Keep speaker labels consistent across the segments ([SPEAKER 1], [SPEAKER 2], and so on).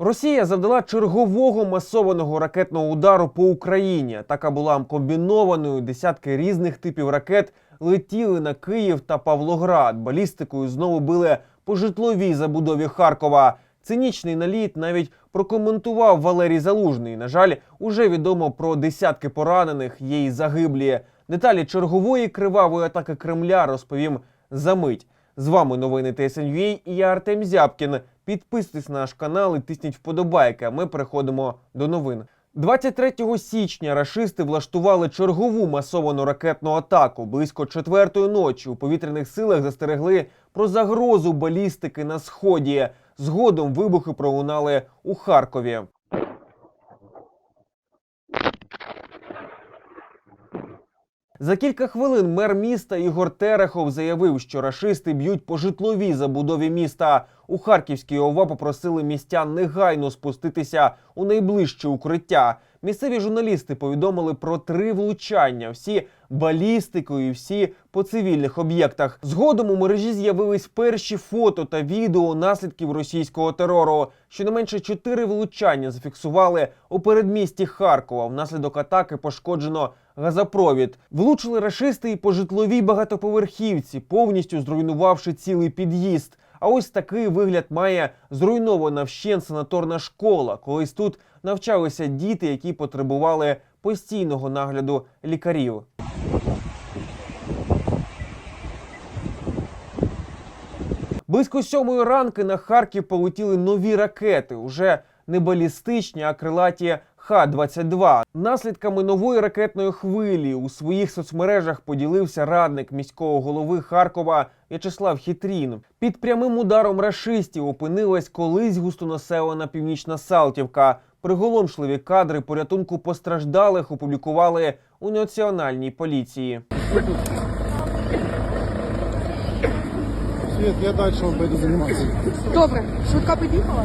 [SPEAKER 1] Росія завдала чергового масованого ракетного удару по Україні. Атака була комбінованою. Десятки різних типів ракет летіли на Київ та Павлоград. Балістикою знову били по житловій забудові Харкова. Цинічний наліт навіть прокоментував Валерій Залужний. На жаль, уже відомо про десятки поранених, є й загиблі. Деталі чергової кривавої атаки Кремля розповім за мить. З вами новини ТСНЮА і я Артем Зябкін. Підписуйтесь на наш канал і тисніть вподобайки. А ми переходимо до новин. 23 січня рашисти влаштували чергову масовану ракетну атаку. Близько четвертої ночі у повітряних силах застерегли про загрозу балістики на сході. Згодом вибухи пролунали у Харкові. За кілька хвилин мер міста Ігор Терехов заявив, що рашисти б'ють по житловій забудові міста. У Харківській ОВА попросили містян негайно спуститися у найближче укриття. Місцеві журналісти повідомили про три влучання, всі балістикою, всі по цивільних об'єктах. Згодом у мережі з'явились перші фото та відео наслідків російського терору. Щонайменше чотири влучання зафіксували у передмісті Харкова. Внаслідок атаки пошкоджено газопровід. Влучили рашисти і по житловій багатоповерхівці, повністю зруйнувавши цілий під'їзд. А ось такий вигляд має зруйнована вщент санаторна школа. Колись тут навчалися діти, які потребували постійного нагляду лікарів. Близько сьомої ранки на Харків полетіли нові ракети, уже не балістичні, а крилаті Х-22. Наслідками нової ракетної хвилі у своїх соцмережах поділився радник міського голови Харкова В'ячеслав Хітрін. Під прямим ударом рашистів опинилась колись густонаселена північна Салтівка. Приголомшливі кадри порятунку постраждалих опублікували у національній поліції.
[SPEAKER 2] Свет, я вам пойду заниматься.
[SPEAKER 3] Добре, швидка під'їхала?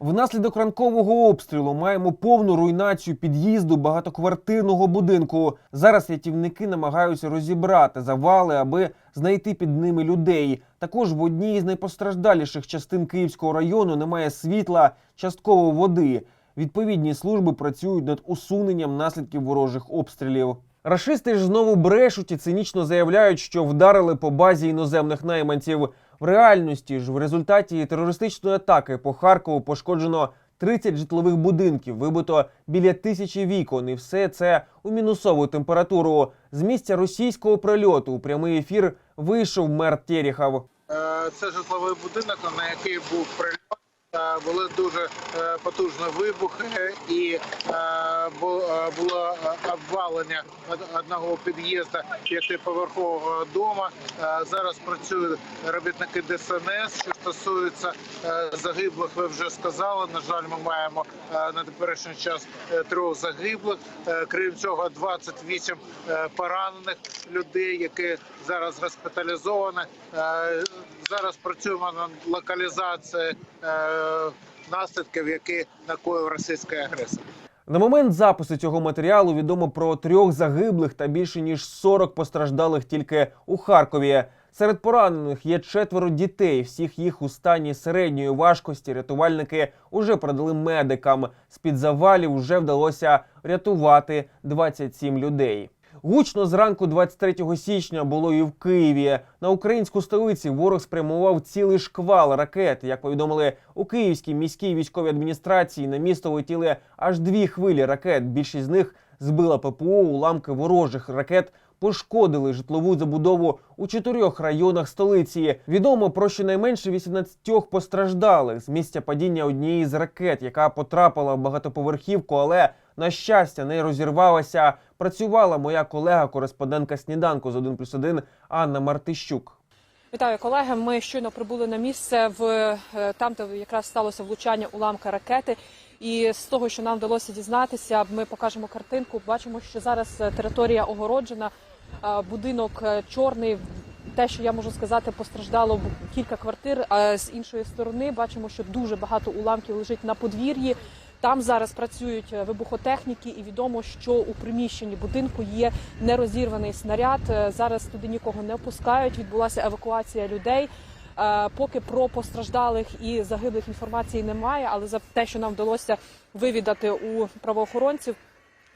[SPEAKER 1] Внаслідок ранкового обстрілу маємо повну руйнацію під'їзду багатоквартирного будинку. Зараз рятівники намагаються розібрати завали, аби знайти під ними людей. Також в одній з найпостраждаліших частин Київського району немає світла, частково води. Відповідні служби працюють над усуненням наслідків ворожих обстрілів. Рашисти ж знову брешуть і цинічно заявляють, що вдарили по базі іноземних найманців. В реальності ж в результаті терористичної атаки по Харкову пошкоджено 30 житлових будинків, вибито біля тисячі вікон, і все це у мінусову температуру. З місця російського прильоту у прямий ефір вийшов мер Терехов.
[SPEAKER 4] Е, Це житловий будинок, на який був прильот. Е, Були дуже е, потужні вибухи і е, бу- було обвалення одного під'їзду п'ятиповерхового дому. Зараз працюють робітники ДСНС. Стосується е, загиблих, ви вже сказали. На жаль, ми маємо е, на теперішній час е, трьох загиблих. Крім цього, 28 е, поранених людей, які зараз госпіталізовані. Зараз працюємо над локалізацією наслідків, які накоїв російський агресор.
[SPEAKER 1] На момент запису цього матеріалу відомо про трьох загиблих та більше ніж 40 постраждалих тільки у Харкові. Серед поранених є четверо дітей. Всіх їх у стані середньої важкості рятувальники уже передали медикам. З під завалів вже вдалося рятувати 27 людей. Гучно зранку 23 січня було і в Києві. На українську столиці ворог спрямував цілий шквал ракет. Як повідомили у Київській міській військовій адміністрації, на місто летіли аж дві хвилі ракет. Більшість з них збила ППО. Уламки ворожих ракет пошкодили житлову забудову у чотирьох районах столиці. Відомо про щонайменше 18 постраждалих з місця падіння однієї з ракет, яка потрапила в багатоповерхівку, але на щастя не розірвалася. Працювала моя колега, кореспондентка сніданку з 1+,1 Анна Мартищук.
[SPEAKER 3] Вітаю, колеги. Ми щойно прибули на місце в е, там, де якраз сталося влучання уламка ракети. І з того, що нам вдалося дізнатися, ми покажемо картинку. Бачимо, що зараз е, територія огороджена, е, будинок е, чорний. Те, що я можу сказати, постраждало кілька квартир. А з іншої сторони бачимо, що дуже багато уламків лежить на подвір'ї. Там зараз працюють вибухотехніки, і відомо, що у приміщенні будинку є нерозірваний снаряд. Зараз туди нікого не пускають. Відбулася евакуація людей. Е, Поки про постраждалих і загиблих інформації немає, але за те, що нам вдалося вивідати у правоохоронців,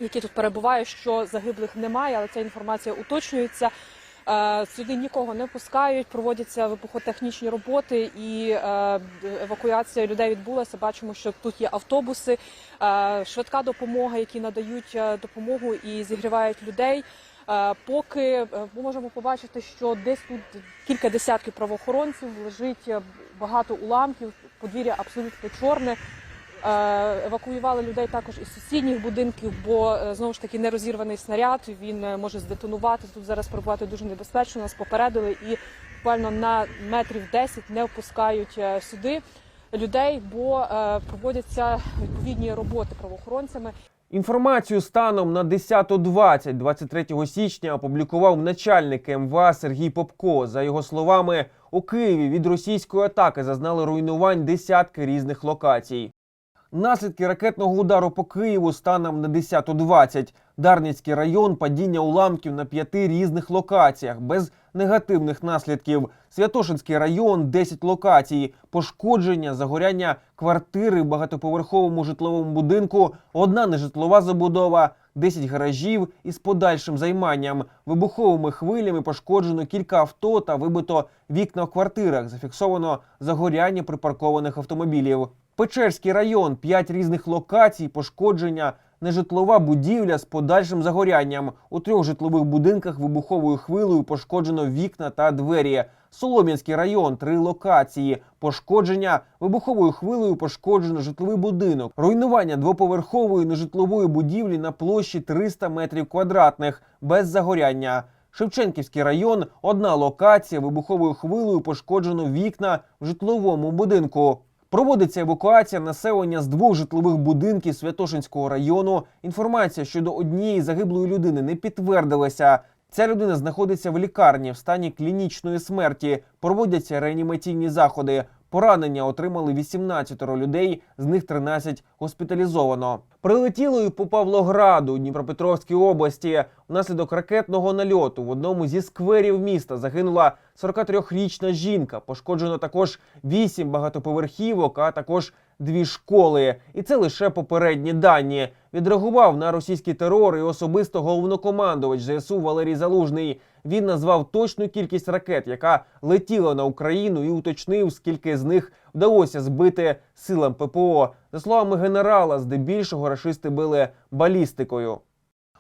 [SPEAKER 3] які тут перебувають, що загиблих немає, але ця інформація уточнюється. Е, Сюди нікого не пускають, проводяться вибухотехнічні роботи і е, евакуація людей відбулася. Бачимо, що тут є автобуси, швидка допомога, які надають допомогу і зігрівають людей. Е, Поки е, ми можемо побачити, що десь тут кілька десятків правоохоронців лежить е, багато уламків, подвір'я абсолютно чорне. Евакуювали людей також із сусідніх будинків, бо знову ж таки нерозірваний снаряд. Він може здетонувати. Тут зараз перебувати дуже небезпечно. Нас попередили і буквально на метрів 10 не впускають сюди людей, бо проводяться відповідні роботи правоохоронцями.
[SPEAKER 1] Інформацію станом на 10.20 23 січня опублікував начальник МВА Сергій Попко. За його словами, у Києві від російської атаки зазнали руйнувань десятки різних локацій. Наслідки ракетного удару по Києву станом на 10.20. Дарницький район, падіння уламків на п'яти різних локаціях без негативних наслідків. Святошинський район, 10 локацій, пошкодження, загоряння квартири в багатоповерховому житловому будинку, одна нежитлова забудова, 10 гаражів із подальшим займанням. Вибуховими хвилями пошкоджено кілька авто та вибито вікна в квартирах. Зафіксовано загоряння припаркованих автомобілів. Печерський район, 5 різних локацій, пошкодження, нежитлова будівля з подальшим загорянням. У трьох житлових будинках вибуховою хвилею пошкоджено вікна та двері. Солом'янський район, три локації. Пошкодження вибуховою хвилею пошкоджено житловий будинок. Руйнування двоповерхової нежитлової будівлі на площі 300 метрів квадратних без загоряння. Шевченківський район, одна локація. Вибуховою хвилею пошкоджено вікна в житловому будинку. Проводиться евакуація населення з двох житлових будинків Святошинського району. Інформація щодо однієї загиблої людини не підтвердилася. Ця людина знаходиться в лікарні в стані клінічної смерті. Проводяться реанімаційні заходи. Поранення отримали 18 людей, з них 13 госпіталізовано. Прилетіло і по Павлограду Дніпропетровській області. Внаслідок ракетного нальоту в одному зі скверів міста загинула 43-річна жінка. Пошкоджено також 8 багатоповерхівок, а також дві школи. І це лише попередні дані. Відреагував на російський терор і особисто головнокомандувач ЗСУ Валерій Залужний. Він назвав точну кількість ракет, яка летіла на Україну, і уточнив, скільки з них вдалося збити силам ППО. За словами генерала, здебільшого рашисти били балістикою.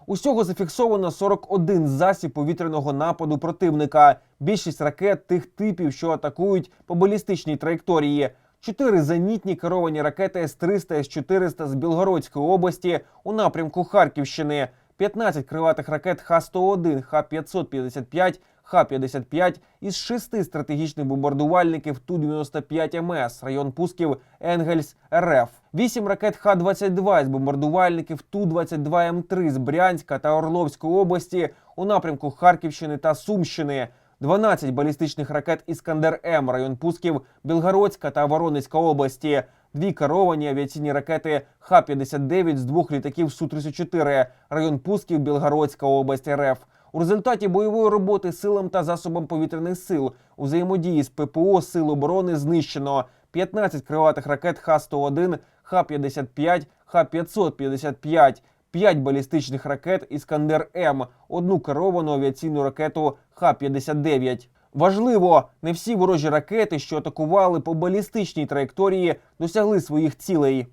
[SPEAKER 1] Усього зафіксовано 41 засіб повітряного нападу противника. Більшість ракет тих типів, що атакують по балістичній траєкторії. Чотири зенітні керовані ракети С-300, С-400 з Білгородської області у напрямку Харківщини, 15 крилатих ракет Х-101, Х-555, Х-55 із шести стратегічних бомбардувальників Ту-95 МС, район пусків Енгельс, РФ. Вісім ракет Х-22 з бомбардувальників Ту-22М3 з Брянська та Орловської області у напрямку Харківщини та Сумщини. 12 балістичних ракет Іскандер М, район пусків Білгородська та Воронезька області. Дві керовані авіаційні ракети Х-59 з двох літаків Су-34, район пусків Білгородська область РФ. У результаті бойової роботи силам та засобам повітряних сил у взаємодії з ППО Сил оборони знищено 15 крилатих ракет Х-101, Х-55, Х-555, 5 балістичних ракет Іскандер М, одну керовану авіаційну ракету Х-59. Важливо, не всі ворожі ракети, що атакували по балістичній траєкторії, досягли своїх цілей.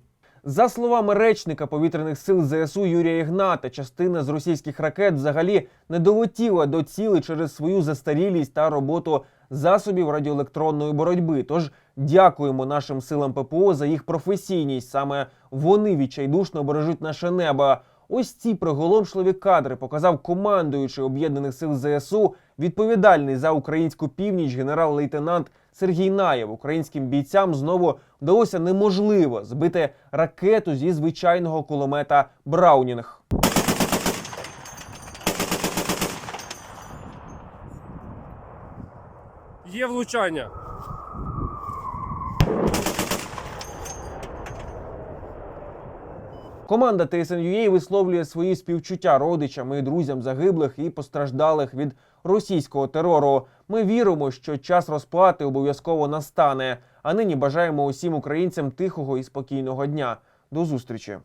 [SPEAKER 1] За словами речника повітряних сил ЗСУ Юрія Ігната, частина з російських ракет взагалі не долетіла до цілей через свою застарілість та роботу засобів радіоелектронної боротьби. Тож дякуємо нашим силам ППО за їх професійність. Саме вони відчайдушно бережуть наше небо. Ось ці приголомшливі кадри показав командуючий об'єднаних сил ЗСУ, відповідальний за українську північ генерал-лейтенант Сергій Наєв. Українським бійцям знову вдалося неможливо збити ракету зі звичайного кулемета Браунінг.
[SPEAKER 2] Є влучання.
[SPEAKER 1] Команда TSN.UA висловлює свої співчуття родичам і друзям загиблих і постраждалих від російського терору. Ми віримо, що час розплати обов'язково настане. А нині бажаємо усім українцям тихого і спокійного дня. До зустрічі.